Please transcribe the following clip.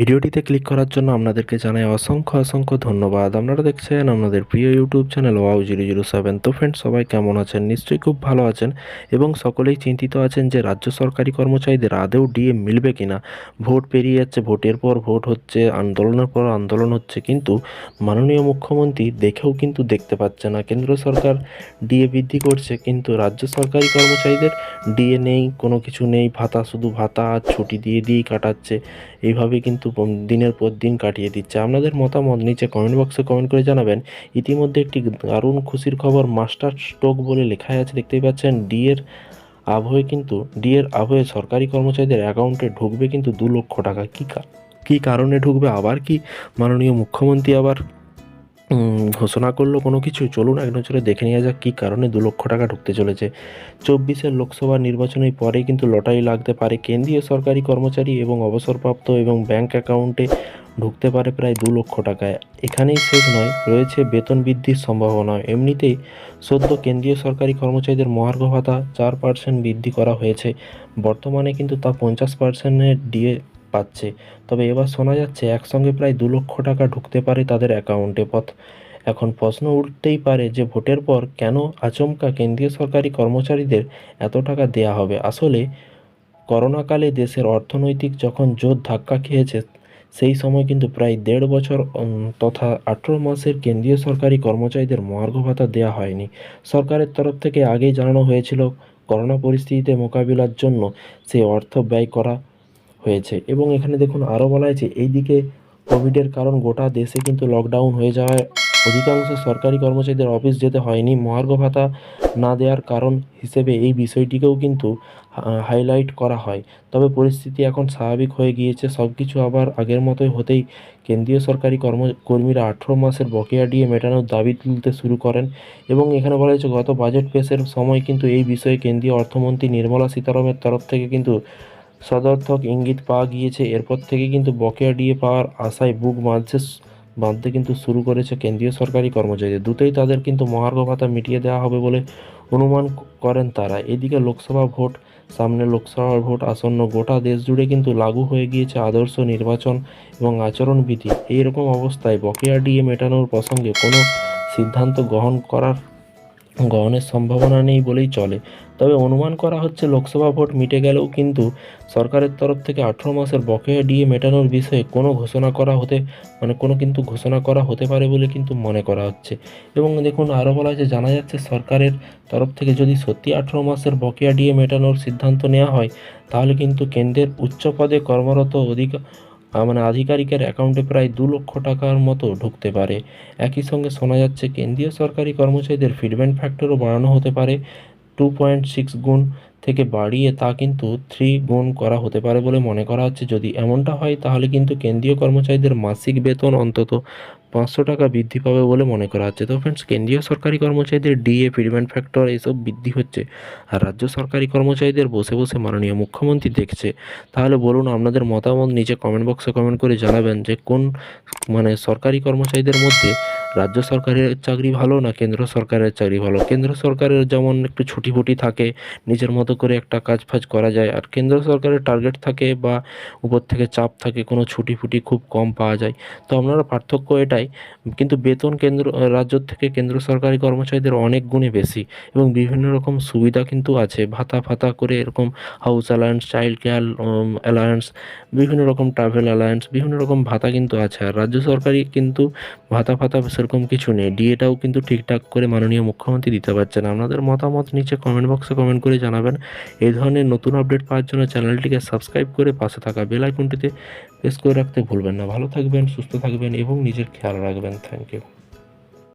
ভিডিওটিতে ক্লিক করার জন্য আপনাদেরকে জানাই অসংখ্য অসংখ্য ধন্যবাদ। আপনারা দেখছেন আপনাদের প্রিয় YouTube channel wow zero zero seven. তো ফ্রেন্ড সবাই কেমন আছেন? নিশ্চয়ই খুব ভালো আছেন এবং সকলেই চিন্তিত আছেন যে রাজ্য সরকারি কর্মচারীদের আদৌ ডিএ মিলবে কিনা। ভোট পেরিয়ে যাচ্ছে, ভোটের পর ভোট হচ্ছে, আন্দোলনের পর আন্দোলন হচ্ছে, কিন্তু মাননীয় মুখ্যমন্ত্রী দেখেও কিন্তু দেখতে পাচ্ছে না। কেন্দ্র সরকার ডিএ বৃদ্ধি করছে, কিন্তু রাজ্য সরকারি কর্মচারীদের ডিএ নেই, কোনো কিছু নেই, ভাতা শুধু ভাতা, ছুটি দিয়ে দিয়েই কাটাচ্ছে। এইভাবে কিন্তু দিনের পর দিন কাটিয়ে দিচ্ছে। আপনাদের মতামত নিচে কমেন্ট বক্সে কমেন্ট করে জানাবেন। ইতিমধ্যে একটি দারুণ খুশির খবর মাস্টার স্ট্রোক বলে লেখাই আছে, দেখতেই পাচ্ছেন। ডি এর আবহে কিন্তু, ডি এর আবহে সরকারি কর্মচারীদের অ্যাকাউন্টে ঢুকবে কিন্তু দু লক্ষ টাকা। কী কী কারণে ঢুকবে? আবার কি? মাননীয় মুখ্যমন্ত্রী আবার ঘোষণা করল কোনো কিছু। চলুন এক নজরে দেখে নেওয়া যাক কী কারণে দু লক্ষ টাকা ঢুকতে চলেছে। চব্বিশের লোকসভা নির্বাচনের পরেই কিন্তু লটারি লাগতে পারে। কেন্দ্রীয় সরকারি কর্মচারী এবং অবসরপ্রাপ্ত এবং ব্যাংক অ্যাকাউন্টে ঢুকতে পারে প্রায় দু লক্ষ টাকায়। এখানেই শেষ নয়, রয়েছে বেতন বৃদ্ধির সম্ভাবনা। এমনিতেই সদ্য কেন্দ্রীয় সরকারি কর্মচারীদের মহার্ঘ ভাতা চার পার্সেন্ট বৃদ্ধি করা হয়েছে। বর্তমানে কিন্তু তা পঞ্চাশ পার্সেন্টের ডিএ পাচ্ছে। তবে এবার শোনা যাচ্ছে, একসঙ্গে প্রায় দু লক্ষ টাকা ঢুকতে পারে তাদের অ্যাকাউন্টে পথ। এখন প্রশ্ন উঠতেই পারে যে, ভোটের পর কেন আচমকা কেন্দ্রীয় সরকারি কর্মচারীদের এত টাকা দেয়া হবে? আসলে, করোনাকালে দেশের অর্থনৈতিক যখন জোর ধাক্কা খেয়েছে, সেই সময় কিন্তু প্রায় দেড় বছর তথা আঠেরো মাসের কেন্দ্রীয় সরকারি কর্মচারীদের মহার্ঘ ভাতা দেওয়া হয়নি। সরকারের তরফ থেকে আগেই জানানো হয়েছিল, করোনা পরিস্থিতিতে মোকাবিলার জন্য সেই অর্থ ব্যয় করা হয়েছে। এবং এখানে দেখুন, আরও বলা হয়েছে, এইদিকে কোভিডের কারণ গোটা দেশে কিন্তু লকডাউন হয়ে যাওয়ায় অধিকাংশ সরকারি কর্মচারীদের অফিস যেতে হয়নি। মহার্ঘ ভাতা না দেওয়ার কারণ হিসেবে এই বিষয়টিকেও কিন্তু হাইলাইট করা হয়। তবে পরিস্থিতি এখন স্বাভাবিক হয়ে গিয়েছে। সব কিছু আবার আগের মতোই হতেই কেন্দ্রীয় সরকারি কর্ম, কর্মীরা আঠেরো মাসের বকেয়া দিয়ে মেটানোর দাবি তুলতে শুরু করেন। এবং এখানে বলা হয়েছে, গত বাজেট পেশের সময় কিন্তু এই বিষয়ে কেন্দ্রীয় অর্থমন্ত্রী নির্মলা সীতারামের তরফ থেকে কিন্তু সদর্থক ইঙ্গিত পাওয়া গিয়েছে। এরপর থেকে কিন্তু বকেয়া ডিএ পাওয়ার আশায় বুক বাঁধছে, বাঁধতে কিন্তু শুরু করেছে কেন্দ্রীয় সরকারি কর্মচারীদের দ্রুতই তাদের কিন্তু মহার্ঘ ভাতা মিটিয়ে দেওয়া হবে বলে অনুমান করেন তারা। এদিকে লোকসভা ভোট, সামনে লোকসভা ভোট, আসন্ন গোটা দেশ জুড়ে কিন্তু লাগু হয়ে গিয়েছে আদর্শ নির্বাচন এবং আচরণবিধি। এইরকম অবস্থায় বকেয়া ডিএ মেটানোর প্রসঙ্গে কোনো সিদ্ধান্ত গ্রহণ করার, গ্রহণের সম্ভাবনা নেই বলেই চলে। তবে অনুমান করা হচ্ছে লোকসভা ভোট মিটে গেলেও কিন্তু সরকারের তরফ থেকে আঠেরো মাসের বকেয়া ডিএ মেটানোর বিষয়ে কোনো ঘোষণা করা হতে মানে কোনো কিন্তু ঘোষণা করা হতে পারে বলে কিন্তু মনে করা হচ্ছে। এবং দেখুন, আরও বলা হয়েছে, জানা যাচ্ছে সরকারের তরফ থেকে যদি সত্যি আঠেরো মাসের বকেয়া ডিএ মেটানোর সিদ্ধান্ত নেওয়া হয়, তাহলে কিন্তু কেন্দ্রের উচ্চ পদে কর্মরত অধিক মানে আধিকারিকের অ্যাকাউন্টে প্রায় দু লক্ষ টাকার মতো ঢুকতে পারে। একই সঙ্গে শোনা যাচ্ছে, কেন্দ্রীয় সরকারি কর্মচারীদের ফিডব্যাক ফ্যাক্টরও বাড়ানো হতে পারে। টু পয়েন্ট সিক্স গুণ থেকে বাড়িয়ে তা কিন্তু থ্রি গুণ করা হতে পারে বলে মনে করা হচ্ছে। যদি এমনটা হয়, তাহলে কিন্তু কেন্দ্রীয় কর্মচারীদের মাসিক বেতন অন্তত পাঁচশো টাকা বৃদ্ধি পাবে বলে মনে করা হচ্ছে। তো ফ্রেন্ডস কেন্দ্রীয় সরকারি কর্মচারীদের ডিএ ফিডব্যাক ফ্যাক্টর এইসব বৃদ্ধি হচ্ছে। আর রাজ্য সরকারি কর্মচারীদের বসে বসে মাননীয় মুখ্যমন্ত্রী দেখছে। তাহলে বলুন, আপনাদের মতামত নিচে কমেন্ট বক্সে কমেন্ট করে জানাবেন যে কোন মানে সরকারি কর্মচারীদের মধ্যে রাজ্য সরকারের চাকরি ভালো না কেন্দ্র সরকারের চাকরি ভালো? কেন্দ্র সরকারের যেমন একটু ছুটি ফুটি থাকে, নিজের মতো করে একটা কাজ ফাজ করা যায়। আর কেন্দ্র সরকারের টার্গেট থাকে বা উপর থেকে চাপ থাকে, কোনো ছুটি ফুটি খুব কম পাওয়া যায়। তো আপনারা পার্থক্য এটাই, কিন্তু বেতন কেন্দ্র, রাজ্য থেকে কেন্দ্র সরকারি কর্মচারীদের অনেক গুণে বেশি এবং বিভিন্ন রকম সুবিধা কিন্তু আছে। ভাতা ফাতা করে এরকম house alliance child care alliance বিভিন্ন রকম ট্রাভেল অ্যালায়েন্স বিভিন্ন রকম ভাতা কিন্তু আছে। আর রাজ্য সরকারি কিন্তু ভাতা ফাতা সেরকম কিছু নেই। ডিএটাও কিন্তু ঠিকঠাক করে মাননীয় মুখ্যমন্ত্রী দিতে পারছে না। আপনাদের মতামত নিচে কমেন্ট বক্সে কমেন্ট করে জানাবেন। এই ধরনের নতুন আপডেট পাওয়ার জন্য চ্যানেলটিকে সাবস্ক্রাইব করে পাশে থাকা বেল আইকনটিতে প্রেস করে রাখতে ভুলবেন না। ভালো থাকবেন, সুস্থ থাকবেন এবং নিজের খেয়াল রাখবেন। Thank you